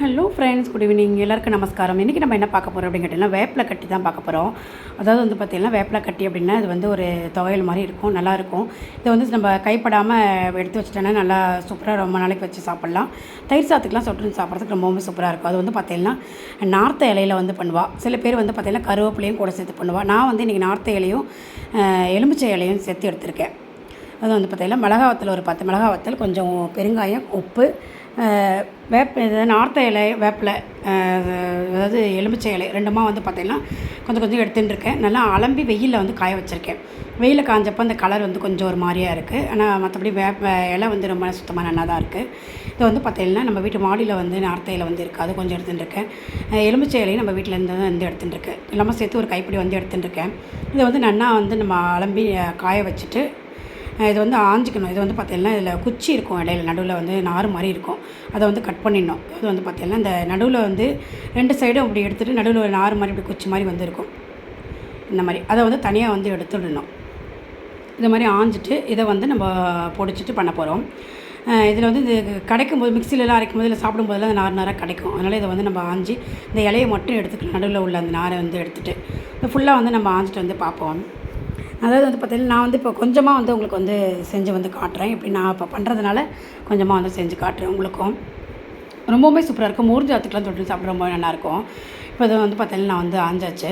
Hello friends good evening எல்லாருக்கும் நமஸ்காரம். இன்றைக்கி நம்ம என்ன பார்க்க போகிறோம் அப்படின்னு கேட்டிங்கன்னா வேப்பிலை கட்டி தான் பார்க்க போகிறோம் அதாவது வந்து பார்த்திங்கன்னா வேப்பிலை கட்டி அப்படின்னா இது வந்து ஒரு துவையல் மாதிரி இருக்கும் நல்லாயிருக்கும் இதை வந்து நம்ம கைப்படாமல் எடுத்து வச்சுட்டோன்னா நல்லா சூப்பராக ரொம்ப நாளைக்கு வச்சு சாப்பிட்லாம். தயிர் சாத்துக்கெலாம் சொட்டு சாப்பிட்றதுக்கு ரொம்பவும் சூப்பராக இருக்கும். அது வந்து பார்த்திங்கன்னா நார்த்த இலையில் வந்து பண்ணுவாள் சில பேர் வந்து பார்த்திங்கன்னா கருவேப்பிலையும் கூட சேர்த்து பண்ணுவாள் நான் வந்து இன்றைக்கி நார்த்த இலையும் எலுமிச்சை இலையும் சேர்த்து எடுத்திருக்கேன். அது வந்து பார்த்திங்கன்னா மிளகாவத்தில் ஒரு பத்து மிளகா வத்தல் கொஞ்சம் பெருங்காயம் உப்பு வேப்ப இது நார்த்த இலை வேப்பிலை அதாவது எலுமிச்சை இலை ரெண்டுமா வந்து பார்த்திங்கன்னா கொஞ்சம் கொஞ்சம் எடுத்துன்னு இருக்கேன் நல்லா அலம்பி வெயிலில் வந்து காய வச்சுருக்கேன். வெயிலில் காஞ்சப்போ அந்த கலர் வந்து கொஞ்சம் ஒரு மாதிரியாக இருக்குது ஆனால் மற்றபடி வேப்ப இலை வந்து ரொம்ப சுத்தமாக நல்லா தான் இருக்குது இது வந்து பார்த்திங்கன்னா நம்ம வீட்டு மாடியில் வந்து நார்த்த இலை வந்து இருக்குது அது கொஞ்சம் எடுத்துன்னு இருக்கேன் எலுமிச்சை இலையும் நம்ம வீட்டில் இருந்து வந்து எடுத்துன்னு இருக்கேன் எல்லாமே சேர்த்து ஒரு கைப்பிடி வந்து எடுத்துன்னு இருக்கேன் இதை வந்து நன்னா வந்து நம்ம அலம்பி காய வச்சுட்டு இது வந்து ஆஞ்சிக்கணும். இது வந்து பார்த்தீங்கன்னா இதில் குச்சி இருக்கும் இடையில நடுவில் வந்து நார் மாதிரி இருக்கும். அதை வந்து கட் பண்ணிடணும். இது வந்து பார்த்தீங்கன்னா இந்த நடுவில் வந்து ரெண்டு சைடும் அப்படி எடுத்துகிட்டு நடுவில் ஒரு நார் மாதிரி இப்படி குச்சி மாதிரி வந்து இருக்கும் இந்த மாதிரி. அதை வந்து தனியாக வந்து எடுத்துடணும். இந்த மாதிரி ஆஞ்சிட்டு இதை வந்து நம்ம பொடிச்சிட்டு பண்ண போகிறோம் இதில் வந்து இது கிடைக்கும் போது மிக்சிலலாம் அரைக்கும் போது இல்லை சாப்பிடும்போதெல்லாம் அந்த நார் நாராக கிடைக்கும். அதனால் இதை வந்து நம்ம ஆஞ்சி இந்த இலையை மட்டும் எடுத்துக்கலாம் நடுவில் உள்ள அந்த நாரை வந்து எடுத்துகிட்டு இது ஃபுல்லாக வந்து நம்ம ஆஞ்சிட்டு வந்து பார்ப்போம். அதாவது வந்து பார்த்தீங்கன்னா நான் வந்து இப்போ கொஞ்சமாக வந்து உங்களுக்கு வந்து செஞ்சு வந்து காட்டுறேன். இப்படி நான் இப்போ பண்ணுறதுனால கொஞ்சமாக வந்து செஞ்சு காட்டுறேன் உங்களுக்கும். ரொம்பவுமே சூப்பராக இருக்கும். மூர்ஜி ஆத்துக்கெலாம் தொட்டு சாப்பிட ரொம்ப நல்லாயிருக்கும் இப்போ இது வந்து பார்த்தீங்கன்னா நான் வந்து ஆஞ்சாச்சு.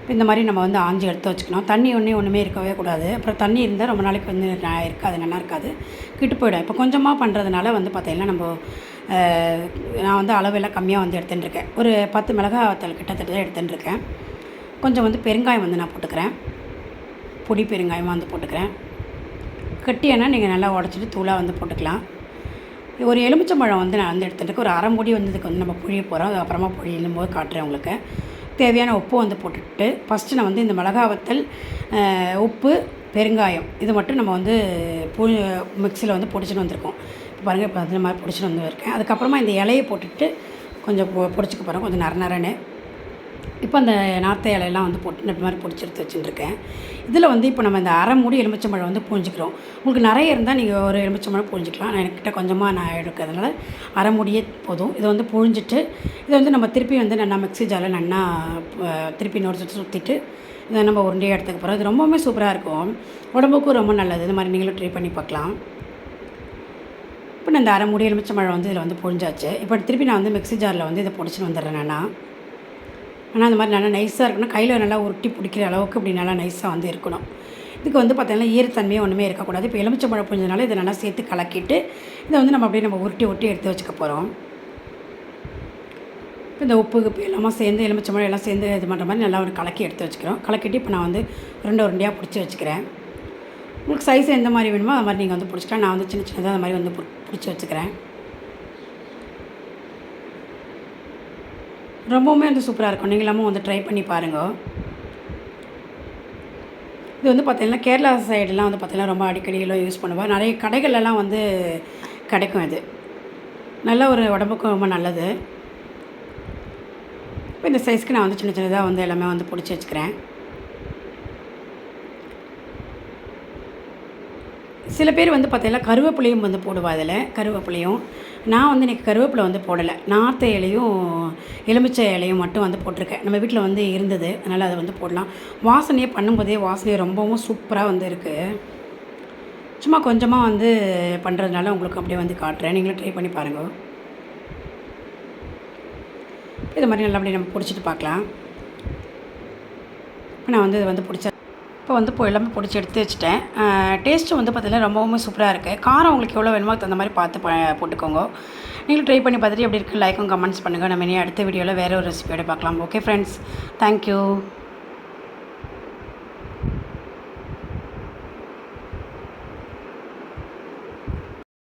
இப்போ இந்த மாதிரி நம்ம வந்து ஆஞ்சி எடுத்து வச்சுக்கணும். தண்ணி ஒன்றே ஒன்றுமே இருக்கவே கூடாது. அப்புறம் தண்ணி இருந்தால் ரொம்ப நாளைக்கு வந்து இருக்காது நல்லா இருக்காது. கிட்டு போயிடும். இப்போ கொஞ்சமாக பண்ணுறதுனால வந்து பார்த்தீங்கன்னா நம்ம நான் வந்து அளவெல்லாம் கம்மியாக வந்து எடுத்துன்னு இருக்கேன் ஒரு பத்து மிளகாய் வத்தல் கிட்டத்தட்ட தான் எடுத்துன்னு இருக்கேன் கொஞ்சம் வந்து பெருங்காயம் வந்து நான் போட்டுக்கிறேன். பொடி பெருங்காயமாக வந்து போட்டுக்கிறேன். கட்டியானா நீங்கள் நல்லா உடச்சிட்டு தூளாக வந்து போட்டுக்கலாம். ஒரு எலுமிச்சம்பழம் வந்து நான் வந்து எடுத்துகிட்டு ஒரு அரை முடி வந்து இதுக்கு வந்து நம்ம புழிய போகிறோம் அதுக்கப்புறமா அப்புறமா புழியும் போது காட்டுறேன் உங்களுக்கு. தேவையான உப்பு வந்து போட்டுட்டு ஃபஸ்ட்டு நான் வந்து இந்த மிளகா வத்தல் உப்பு பெருங்காயம் இது மட்டும் நம்ம வந்து பூ மிக்சியில் வந்து பொடிச்சிட்டு வந்திருக்கோம். இப்போ பாருங்கள் இப்போ அந்த மாதிரி பிடிச்சின்னு வந்து இருக்கேன் அதுக்கப்புறமா இந்த இலையை போட்டுட்டு கொஞ்சம் பொ- பொடிச்சுக்க போகிறோம் கொஞ்சம் நர நரன்னு இப்போ அந்த நார்த்த இலையெல்லாம் வந்து போட்டு இந்த மாதிரி பிடிச்சி எடுத்து வச்சுட்டுருக்கேன். இதில் வந்து இப்போ நம்ம இந்த அரை மூடி எலுமிச்சம்பழம் வந்து பூஞ்சிக்கிறோம். உங்களுக்கு நிறைய இருந்தால் நீங்கள் ஒரு எலுமிச்சம்பழம் பூஞ்சிக்கலாம். நான் என்கிட்ட கொஞ்சமாக நான் எடுக்கிறதுனால அரை மூடியே போதும். இதை வந்து புழிஞ்சிட்டு இதை வந்து நம்ம திருப்பி வந்து நல்லா மிக்ஸி ஜாரில் நல்லா திருப்பி நொடி சுற்றி சுற்றிட்டு இதை நம்ம உருண்டையாக எடுத்துக்க போகிறோம். இது ரொம்பவுமே சூப்பராக இருக்கும். உடம்புக்கும் ரொம்ப நல்லது. இந்த மாதிரி நீங்களும் ட்ரை பண்ணி பார்க்கலாம். இப்போ நான் இந்த அரை மூடி எலுமிச்சம்பழம் வந்து இதில் வந்து புழிஞ்சாச்சு. இப்போ திருப்பி நான் வந்து மிக்ஸி ஜாரில் வந்து இதை பிடிச்சின்னு வந்துடுறேன் நான். ஆனால் அந்த மாதிரி நல்லா நைஸாக இருக்கணும். கையில் நல்லா உருட்டி பிடிக்கிற அளவுக்கு இப்படி நல்லா நைஸாக வந்து இருக்கணும். இதுக்கு வந்து பார்த்தீங்கன்னா ஈரத்தன்மையே ஒன்றுமே இருக்கக்கூடாது. இப்போ எலுமிச்சம்பழம் புரிஞ்சதுனால இதை நல்லா சேர்த்து கலக்கிட்டு இதை வந்து நம்ம அப்படியே நம்ம உருட்டி உருட்டி எடுத்து வச்சுக்க போகிறோம் இந்த உப்பு கிப்பு எல்லாமே சேர்ந்து எலுமிச்சம்பழம் எல்லாம் சேர்ந்து இது பண்ணுற மாதிரி நல்லா ஒரு கலக்கி எடுத்து வச்சுக்கிறோம். கலக்கிட்டு இப்போ நான் வந்து ரெண்டு உருண்டையாக பிடிச்சி வச்சுக்கிறேன். உங்களுக்கு சைஸ் எந்த மாதிரி வேணுமோ அது மாதிரி நீங்கள் வந்து பிடிச்சிக்கலாம். நான் வந்து சின்ன சின்னதாக அந்த மாதிரி வந்து பிடிச்சி வச்சுக்கிறேன். ரொம்பவுமே வந்து சூப்பராக இருக்கும். நீங்களும் வந்து ட்ரை பண்ணி பாருங்கள் இது வந்து பார்த்திங்கன்னா கேரளா சைடெலாம் வந்து பார்த்திங்கன்னா ரொம்ப அடிக்கடியெல்லாம் யூஸ் பண்ணுவேன் நிறைய கடைகள்லாம் வந்து கிடைக்கும் இது. நல்ல ஒரு உடம்புக்கும் ரொம்ப நல்லது. இப்போ இந்த சைஸ்க்கு நான் வந்து சின்ன சின்னதாக வந்து எல்லாமே வந்து பிடிச்சி வச்சுக்கிறேன். சில பேர் வந்து பார்த்தீங்கன்னா கருவேப்பிலையும் வந்து போடுவா அதில் கருவேப்பிலையும். நான் வந்து இன்றைக்கி கருவேப்பிலை வந்து போடலை. நார்த்த இலையும் எலுமிச்சை இலையும் மட்டும் வந்து போட்டிருக்கேன். நம்ம வீட்டில் வந்து இருந்தது. அதனால் அதை வந்து போடலாம். வாசனையே பண்ணும்போதே வாசனையே ரொம்பவும் சூப்பராக வந்து இருக்குது சும்மா கொஞ்சமாக வந்து பண்ணுறதுனால உங்களுக்கு அப்படியே வந்து காட்டுறேன். நீங்களும் ட்ரை பண்ணி பாருங்கள் இது மாதிரி நல்லா அப்படியே நம்ம பிடிச்சிட்டு பார்க்கலாம். இப்போ நான் வந்து இதை வந்து பிடிச்ச இப்போ வந்து இப்போ எல்லாமே பிடிச்சி எடுத்து வச்சுட்டேன். டேஸ்ட்டு வந்து பார்த்திங்கன்னா ரொம்பவும் சூப்பராக இருக்குது காரம் உங்களுக்கு எவ்வளோ வேணுமோ அதுக்கு தகுந்த மாதிரி பார்த்து போட்டுக்கோங்க. நீங்களும் ட்ரை பண்ணி பார்த்துட்டு எப்படி இருக்குது லைக்கும் கமெண்ட்ஸ் பண்ணுங்கள் நம்ம இனி அடுத்த வீடியோவில் வேறு ஒரு ரெசிபியோட பார்க்கலாம். Okay friends thank you